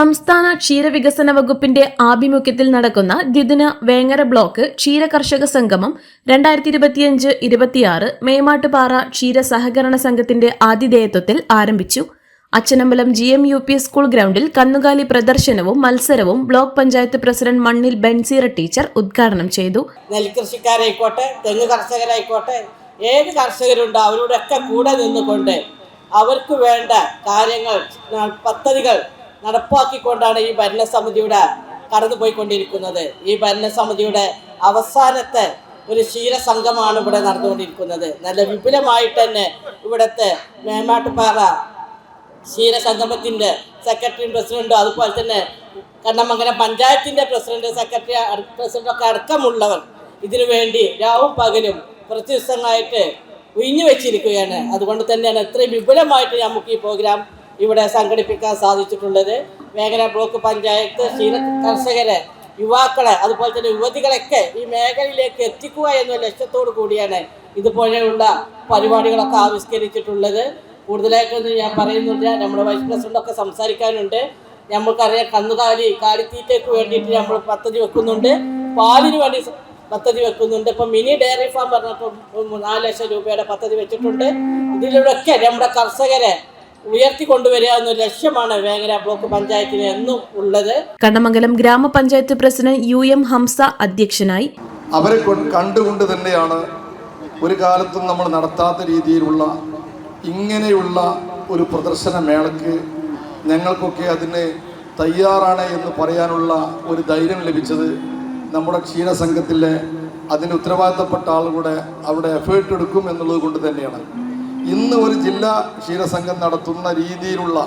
സംസ്ഥാന ക്ഷീരവികസന വകുപ്പിന്റെ ആഭിമുഖ്യത്തിൽ നടക്കുന്ന ദ്വിദിന വേങ്ങര ബ്ലോക്ക് ക്ഷീര കർഷക സംഗമം രണ്ടായിരത്തി ഇരുപത്തിയഞ്ച് ഇരുപത്തിയാറ് മേമാട്ടുപാറ ക്ഷീര സഹകരണ സംഘത്തിന്റെ ആതിഥേയത്വത്തിൽ ആരംഭിച്ചു. Achanambalam G M U P school ഗ്രൗണ്ടിൽ കന്നുകാലി പ്രദർശനവും മത്സരവും ബ്ലോക്ക് പഞ്ചായത്ത് പ്രസിഡന്റ് മണ്ണിൽ ബെൻസീറ ടീച്ചർ ഉദ്ഘാടനം ചെയ്തു. നെൽകൃഷിക്കാരായിക്കോട്ടെ തെങ്ങ് കർഷകരായിക്കോട്ടെ ഏത് കർഷകരുണ്ടോ അവരോടൊക്കെ കൂടെ നിന്നുകൊണ്ട് അവർക്ക് വേണ്ട കാര്യങ്ങൾ പദ്ധതികൾ നടപ്പാക്കിക്കൊണ്ടാണ് ഈ ഭരണസമിതിയുടെ കടന്നുപോയിക്കൊണ്ടിരിക്കുന്നത്. ഈ ഭരണസമിതിയുടെ അവസാനത്തെ ഒരു ക്ഷീരസംഘമാണ് ഇവിടെ നടന്നുകൊണ്ടിരിക്കുന്നത്. നല്ല വിപുലമായിട്ട് തന്നെ ഇവിടുത്തെ മേമാട്ടുപാറ ക്ഷീരസംഗമത്തിന്റെ സെക്രട്ടറിയും പ്രസിഡന്റും അതുപോലെ തന്നെ കണ്ണമംഗലം പഞ്ചായത്തിന്റെ പ്രസിഡന്റ് സെക്രട്ടറി പ്രസിഡന്റൊക്കെ അടക്കമുള്ളവർ ഇതിനു വേണ്ടി രാവും പകലും കുറച്ച് ദിവസങ്ങളായിട്ട് ഉയിഞ്ഞു വെച്ചിരിക്കുകയാണ്. അതുകൊണ്ട് തന്നെയാണ് ഇത്രയും വിപുലമായിട്ട് നമുക്ക് ഈ പ്രോഗ്രാം ഇവിടെ സംഘടിപ്പിക്കാൻ സാധിച്ചിട്ടുള്ളത് മേഖല ബ്ലോക്ക് പഞ്ചായത്ത് ക്ഷീര കർഷകരെ യുവാക്കളെ അതുപോലെ തന്നെ യുവതികളൊക്കെ ഈ മേഖലയിലേക്ക് എത്തിക്കുക എന്ന ലക്ഷ്യത്തോടു കൂടിയാണ് ഇതുപോലെയുള്ള പരിപാടികളൊക്കെ ആവിഷ്കരിച്ചിട്ടുള്ളത്. കൂടുതലായിട്ടൊന്നും ഞാൻ പറയുന്നില്ല. നമ്മുടെ വൈസ് പ്രസിഡന്റൊക്കെ സംസാരിക്കാനുണ്ട്. നമ്മൾക്കറിയാം കന്നുകാലി കാലിത്തീറ്റയ്ക്ക് വേണ്ടിയിട്ട് നമ്മൾ പദ്ധതി വെക്കുന്നുണ്ട്. പാലിന് വേണ്ടി പദ്ധതി വെക്കുന്നുണ്ട്. ഇപ്പം മിനി ഡയറി ഫാം പറഞ്ഞപ്പോൾ നാല് ലക്ഷം രൂപയുടെ പദ്ധതി വെച്ചിട്ടുണ്ട്. ഇതിലൂടെയൊക്കെ നമ്മുടെ കർഷകരെ ഉയർത്തിക്കൊണ്ടുവരിക എന്നൊരു ലക്ഷ്യമാണ് വേങ്ങര ബ്ലോക്ക് പഞ്ചായത്തിന് എന്നും ഉള്ളത്. കണ്ണമംഗലം ഗ്രാമപഞ്ചായത്ത് പ്രസിഡന്റ് യു എം ഹംസ അധ്യക്ഷനായി. അവരെ കണ്ടുകൊണ്ട് തന്നെയാണ് ഒരു കാലത്തും നമ്മൾ നടത്താത്ത രീതിയിലുള്ള ഇങ്ങനെയുള്ള ഒരു പ്രദർശന മേളയ്ക്ക് ഞങ്ങൾക്കൊക്കെ അതിന് തയ്യാറാണ് എന്ന് പറയാനുള്ള ഒരു ധൈര്യം ലഭിച്ചത്. നമ്മുടെ ക്ഷീരസംഘത്തിലെ അതിന് ഉത്തരവാദിത്തപ്പെട്ട ആളുകൂടെ അവിടെ എഫേർട്ട് എടുക്കും എന്നുള്ളത് കൊണ്ട് തന്നെയാണ്. ഇന്ന് ഒരു ജില്ലാ ക്ഷീരസംഘം നടത്തുന്ന രീതിയിലുള്ള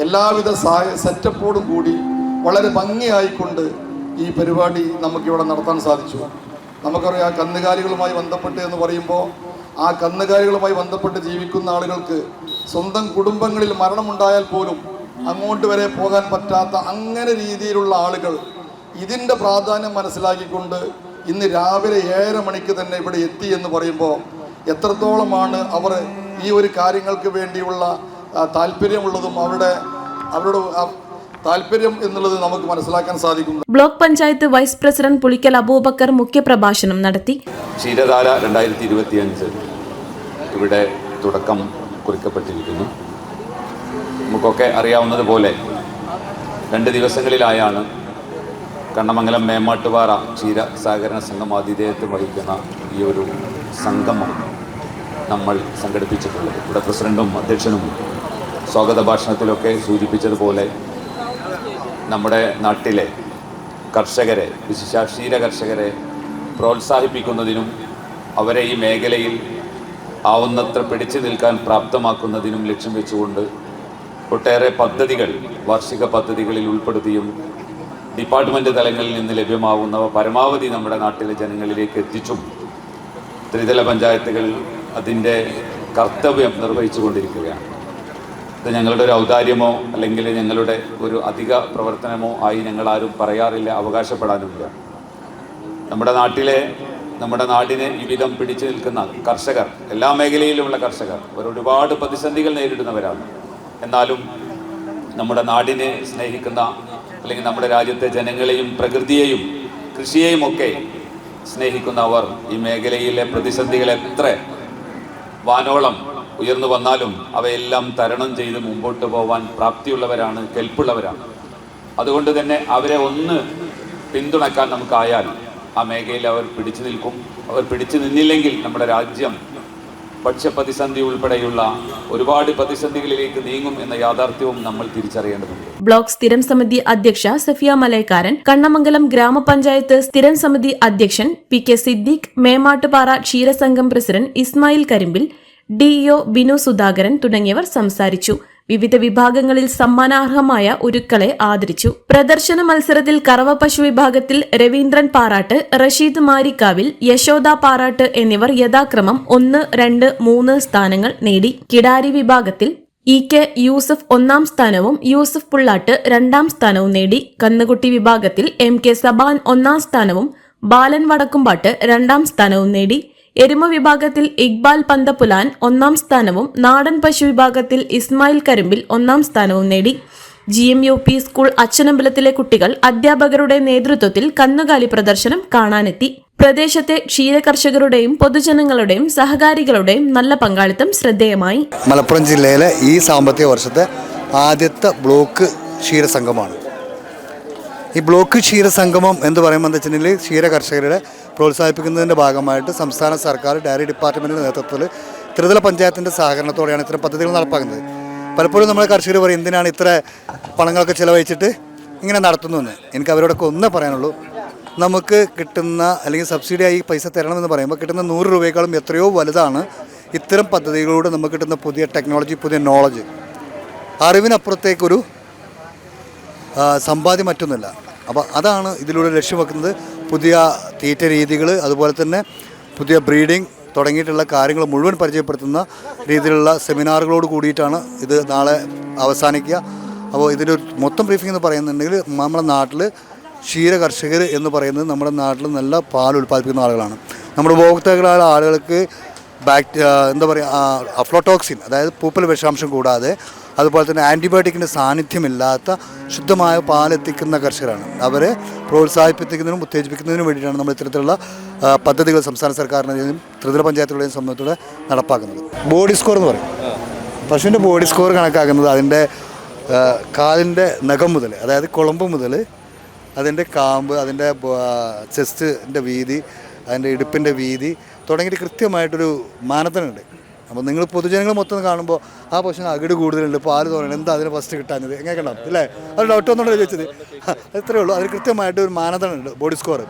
എല്ലാവിധ സഹായ സെറ്റപ്പോടും കൂടി വളരെ ഭംഗിയായിക്കൊണ്ട് ഈ പരിപാടി നമുക്കിവിടെ നടത്താൻ സാധിച്ചു. നമുക്കറിയാം കന്നുകാലികളുമായി ബന്ധപ്പെട്ട് എന്ന് പറയുമ്പോൾ ആ കന്നുകാലികളുമായി ബന്ധപ്പെട്ട് ജീവിക്കുന്ന ആളുകൾക്ക് സ്വന്തം കുടുംബങ്ങളിൽ മരണമുണ്ടായാൽ പോലും അങ്ങോട്ട് വരെ പോകാൻ പറ്റാത്ത അങ്ങനെ രീതിയിലുള്ള ആളുകൾ ഇതിന്റെ പ്രാധാന്യം മനസ്സിലാക്കിക്കൊണ്ട് ഇന്ന് രാവിലെ ഏഴര മണിക്ക് തന്നെ ഇവിടെ എത്തി എന്ന് പറയുമ്പോൾ എത്രത്തോളമാണ് അവർ ഈ ഒരു കാര്യങ്ങൾക്ക് വേണ്ടിയുള്ള താല്പര്യമുള്ളതും അവരുടെ അവരുടെ താല്പര്യം എന്നുള്ളത് നമുക്ക് മനസ്സിലാക്കാൻ സാധിക്കുന്നു. Block panchayat vice president Pulikkal Abubakar മുഖ്യപ്രഭാഷണം നടത്തി. ക്ഷീരധാര രണ്ടായിരത്തി ഇരുപത്തിയഞ്ച് ഇവിടെ തുടക്കം കുറിക്കപ്പെട്ടിരിക്കുന്നു. നമുക്കൊക്കെ അറിയാവുന്നതുപോലെ രണ്ട് ദിവസങ്ങളിലായാണ് കണ്ണമംഗലം മേമാട്ടുപാറ ക്ഷീര സഹകരണ സംഘം ആതിഥേയത്വം വഹിക്കുന്ന ഈ ഒരു സംഗമം. നമ്മൾ സംഘടിപ്പിച്ചിട്ടുള്ളത്. ഇവിടെ പ്രസിഡന്റും അധ്യക്ഷനും സ്വാഗത ഭാഷണത്തിലൊക്കെ സൂചിപ്പിച്ചതുപോലെ നമ്മുടെ നാട്ടിലെ കർഷകരെ വിശിഷ്ട കർഷകരെ പ്രോത്സാഹിപ്പിക്കുന്നതിനും അവരെ ഈ മേഖലയിൽ ആവുന്നത്ര പിടിച്ചു നിൽക്കാൻ പ്രാപ്തമാക്കുന്നതിനും ലക്ഷ്യം വെച്ചുകൊണ്ട് ഒട്ടേറെ പദ്ധതികൾ വാർഷിക പദ്ധതികളിൽ ഉൾപ്പെടുത്തിയും ഡിപ്പാർട്ട്മെന്റ് തലങ്ങളിൽ നിന്ന് ലഭ്യമാവുന്നവ പരമാവധി നമ്മുടെ നാട്ടിലെ ജനങ്ങളിലേക്ക് എത്തിച്ചും ത്രിതല പഞ്ചായത്തുകൾ അതിന്റെ കർത്തവ്യം നിർവഹിച്ചു കൊണ്ടിരിക്കുകയാണ് ഇത് ഞങ്ങളുടെ ഒരു ഔദാര്യമോ അല്ലെങ്കിൽ ഞങ്ങളുടെ ഒരു അധിക പ്രവർത്തനമോ ആയി ഞങ്ങൾ ആരും പറയാറില്ല അവകാശപ്പെടാനുമില്ല. നമ്മുടെ നാട്ടിലെ നമ്മുടെ നാടിനെ ഈ പിടിച്ചു നിൽക്കുന്ന കർഷകർ എല്ലാ മേഖലയിലുമുള്ള കർഷകർ അവർ ഒരുപാട് പ്രതിസന്ധികൾ നേരിടുന്നവരാണ്. എന്നാലും നമ്മുടെ നാടിനെ സ്നേഹിക്കുന്ന അല്ലെങ്കിൽ നമ്മുടെ രാജ്യത്തെ ജനങ്ങളെയും പ്രകൃതിയെയും കൃഷിയെയും ഒക്കെ സ്നേഹിക്കുന്ന അവർ ഈ മേഖലയിലെ പ്രതിസന്ധികൾ എത്ര വാനോളം ഉയർന്നു വന്നാലും അവയെല്ലാം തരണം ചെയ്ത് മുമ്പോട്ട് പോവാൻ പ്രാപ്തിയുള്ളവരാണ് കെൽപ്പുള്ളവരാണ്. അതുകൊണ്ട് തന്നെ അവരെ ഒന്ന് പിന്തുണക്കാൻ നമുക്കായാൽ ആ മേഖലയിൽ അവർ പിടിച്ചു നിൽക്കും. അവർ പിടിച്ചു നിന്നില്ലെങ്കിൽ നമ്മുടെ രാജ്യം ഭക്ഷ്യപ്രതിസന്ധി ഉൾപ്പെടെയുള്ള ഒരുപാട് പ്രതിസന്ധികളിലേക്ക് നീങ്ങും എന്ന യാഥാർത്ഥ്യവും നമ്മൾ തിരിച്ചറിയേണ്ടതുണ്ട്. ബ്ലോക്ക് സ്ഥിരം സമിതി അധ്യക്ഷ സഫിയ മലയക്കാരൻ കണ്ണമംഗലം ഗ്രാമപഞ്ചായത്ത് സ്ഥിരം സമിതി അധ്യക്ഷൻ പി കെ സിദ്ദീഖ് മേമാട്ടുപാറ ക്ഷീരസംഘം പ്രസിഡന്റ് ഇസ്മായിൽ കരിമ്പിൽ ഡിഇഒ ബിനു സുധാകരൻ തുടങ്ങിയവർ സംസാരിച്ചു. വിവിധ വിഭാഗങ്ങളിൽ സമ്മാനാർഹമായ ഉരുക്കളെ ആദരിച്ചു. പ്രദർശന മത്സരത്തിൽ കറവ പശു വിഭാഗത്തിൽ രവീന്ദ്രൻ പാറാട്ട് റഷീദ് മാരിക്കാവിൽ യശോദ പാറാട്ട് എന്നിവർ യഥാക്രമം ഒന്ന് രണ്ട് മൂന്ന് സ്ഥാനങ്ങൾ നേടി. കിടാരി വിഭാഗത്തിൽ ഇ കെ യൂസഫ് ഒന്നാം സ്ഥാനവും യൂസഫ് പുള്ളാട്ട് രണ്ടാം സ്ഥാനവും നേടി. കന്നുകുട്ടി വിഭാഗത്തിൽ എം കെ സബാൻ ഒന്നാം സ്ഥാനവും ബാലൻ വടക്കുംപാട്ട് രണ്ടാം സ്ഥാനവും നേടി. എരുമ വിഭാഗത്തിൽ ഇക്ബാൽ പന്തപ്പുലാൻ ഒന്നാം സ്ഥാനവും നാടൻ പശു വിഭാഗത്തിൽ ഇസ്മായിൽ കരിമ്പിൽ ഒന്നാം സ്ഥാനവും നേടി. G M U P school അച്ഛനമ്പലത്തിലെ കുട്ടികൾ അധ്യാപകരുടെ നേതൃത്വത്തിൽ കന്നുകാലി പ്രദർശനം കാണാനെത്തി. പ്രദേശത്തെ ക്ഷീരകർഷകരുടെയും പൊതുജനങ്ങളുടെയും സഹകാരികളുടെയും നല്ല പങ്കാളിത്തം ശ്രദ്ധേയമായി. മലപ്പുറം ജില്ലയിലെ ഈ സാമ്പത്തിക വർഷത്തെ ആദ്യത്തെ ബ്ലോക്ക് ക്ഷീരസംഗമമാണ്. ഈ ബ്ലോക്ക് ക്ഷീരസംഗമം എന്ന് പറയുമ്പോൾ എന്താ വെച്ചിട്ടുണ്ടെങ്കിൽ ക്ഷീര കർഷകരെ പ്രോത്സാഹിപ്പിക്കുന്നതിന്റെ ഭാഗമായിട്ട് സംസ്ഥാന സർക്കാർ ഡയറി ഡിപ്പാർട്ട്മെന്റിന്റെ നേതൃത്വത്തിൽ ത്രിതല പഞ്ചായത്തിന്റെ സഹകരണത്തോടെയാണ് ഇത്തരം പദ്ധതികൾ നടപ്പാക്കുന്നത്. പലപ്പോഴും നമ്മൾ കർഷകർ പറയും എന്തിനാണ് ഇത്ര പണങ്ങളൊക്കെ ചിലവഴിച്ചിട്ട് ഇങ്ങനെ നടത്തുന്നതെന്ന് എനിക്ക് അവരോടൊക്കെ ഒന്നേ പറയാനുള്ളൂ. നമുക്ക് കിട്ടുന്ന അല്ലെങ്കിൽ സബ്സിഡിയായി പൈസ തരണമെന്ന് പറയുമ്പോൾ കിട്ടുന്ന നൂറ് രൂപയേക്കാളും എത്രയോ വലുതാണ് ഇത്തരം പദ്ധതികളിലൂടെ നമുക്ക് കിട്ടുന്ന പുതിയ ടെക്നോളജി പുതിയ നോളജ് അറിവിനപ്പുറത്തേക്കൊരു സമ്പാദ്യം മറ്റൊന്നുമില്ല. അപ്പോൾ അതാണ് ഇതിലൂടെ ലക്ഷ്യം വെക്കുന്നത്. പുതിയ തീറ്റ രീതികൾ അതുപോലെ തന്നെ പുതിയ ബ്രീഡിംഗ് തുടങ്ങിയിട്ടുള്ള കാര്യങ്ങൾ മുഴുവൻ പരിചയപ്പെടുത്തുന്ന രീതിയിലുള്ള സെമിനാറുകളോട് കൂടിയിട്ടാണ് ഇത് നാളെ അവസാനിക്കുക. അപ്പോൾ ഇതിന്റെ ഒരു മൊത്തം ബ്രീഫിംഗ് എന്ന് പറയുന്നുണ്ടെങ്കിൽ നമ്മുടെ നാട്ടിൽ ക്ഷീര കർഷകർ എന്ന് പറയുന്നത് നമ്മുടെ നാട്ടിൽ നല്ല പാൽ ഉൽപ്പാദിപ്പിക്കുന്ന ആളുകളാണ്. നമ്മുടെ ഉപഭോക്താക്കളായ ആളുകൾക്ക് ബാക്ടീരിയ എന്താ പറയുക അഫ്ലോടോക്സിൻ അതായത് പൂപ്പൽ വിഷാംശം കൂടാതെ അതുപോലെ തന്നെ ആന്റിബയോട്ടിക്കിന്റെ സാന്നിധ്യമില്ലാത്ത ശുദ്ധമായ പാലെത്തിക്കുന്ന കർഷകരാണ്. അവരെ പ്രോത്സാഹിപ്പിക്കുന്നതിനും ഉത്തേജിപ്പിക്കുന്നതിനും വേണ്ടിയിട്ടാണ് നമ്മൾ ഇത്തരത്തിലുള്ള പദ്ധതികൾ സംസ്ഥാന സർക്കാരിന്റെയും ത്രിതല പഞ്ചായത്തുകളുടെയും സമയത്തൂടെ നടപ്പാക്കുന്നത്. ബോഡി സ്കോർ എന്ന് പറയും. പശുവിന്റെ ബോഡി സ്കോർ കണക്കാക്കുന്നത് അതിന്റെ കാലിന്റെ നഖം മുതൽ അതായത് കുളമ്പ് മുതൽ അതിന്റെ കാമ്പ് അതിന്റെ ചെസ്റ്റിന്റെ വീതി അതിന്റെ ഇടുപ്പിന്റെ വീതി തുടങ്ങിയിട്ട് കൃത്യമായിട്ടൊരു മാനത്തനുണ്ട് അപ്പോൾ നിങ്ങൾ പൊതുജനങ്ങൾ മൊത്തം കാണുമ്പോൾ ആ പശുവിന് അകിട് കൂടുതലുണ്ട് പാൽ തോന്നുന്നു എന്താ അതിന് ഫസ്റ്റ് കിട്ടാഞ്ഞത്? എങ്ങനെ കണ്ടാവും അല്ലേ അത് ഡൗട്ട് ഒന്നുകൂടെ ചോദിച്ചത്. അത്രേ ഉള്ളൂ. അതിന് കൃത്യമായിട്ട് ഒരു മാനദണ്ഡമുണ്ട് ബോഡി സ്കോർ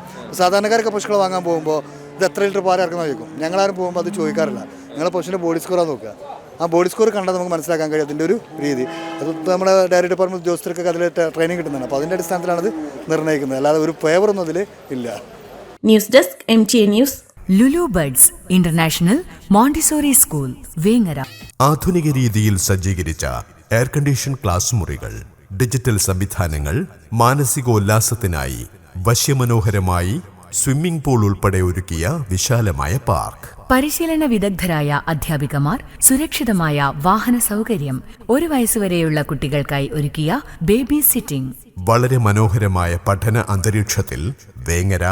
സാധാരണക്കാരൊക്കെ പശുക്കളെ വാങ്ങാൻ പോകുമ്പോൾ ഇത് എത്ര ലിറ്റർ പാൽ ഇറക്കുന്ന ചോദിക്കും. ഞങ്ങളാരും പോകുമ്പോൾ അത് ചോദിക്കാറില്ല. നിങ്ങളെ പശുവിന്റെ ബോഡി സ്കോറാണ് നോക്കുക. ആ ബോഡി സ്കോർ കണ്ടാൽ നമുക്ക് മനസ്സിലാക്കാൻ കഴിയും അതിന്റെ ഒരു രീതി. അത് നമ്മുടെ ഡയറി ഡിപ്പാർട്ട്മെന്റ് ഉദ്യോഗസ്ഥർക്കൊക്കെ അതിൽ ട്രെയിനിങ് കിട്ടുന്നതാണ്. അപ്പോൾ അതിന്റെ അടിസ്ഥാനത്തിലാണ് അത് നിർണയിക്കുന്നത്. അല്ലാതെ ഒരു പേപ്പറൊന്നും അതിൽ ഇല്ല. News desk M T news Lulu Buds international Montessori school Vengara. ആധുനിക രീതിയിൽ സജ്ജീകരിച്ച എയർ കണ്ടീഷൻ ക്ലാസ് മുറികൾ ഡിജിറ്റൽ സംവിധാനങ്ങൾ മാനസികോല്ലാസത്തിനായി വശ്യമനോഹരമായി സ്വിമ്മിംഗ് പൂൾ ഉൾപ്പെടെ ഒരുക്കിയ വിശാലമായ പാർക്ക്. പരിശീലന വിദഗ്ധരായ അധ്യാപികമാർ സുരക്ഷിതമായ വാഹന സൗകര്യം ഒരു വയസ്സുവരെയുള്ള കുട്ടികൾക്കായി ഒരുക്കിയ ബേബി സിറ്റിംഗ് വളരെ മനോഹരമായ പഠന അന്തരീക്ഷത്തിൽ Vengara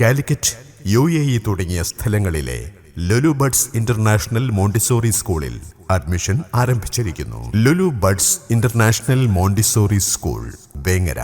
Calicut U A E തുടങ്ങിയ സ്ഥലങ്ങളിലെ ലുലു ബഡ്സ് ഇന്റർനാഷണൽ മോണ്ടിസോറി സ്കൂളിൽ അഡ്മിഷൻ ആരംഭിച്ചിരിക്കുന്നു. Lulu Buds international Montessori school Vengara.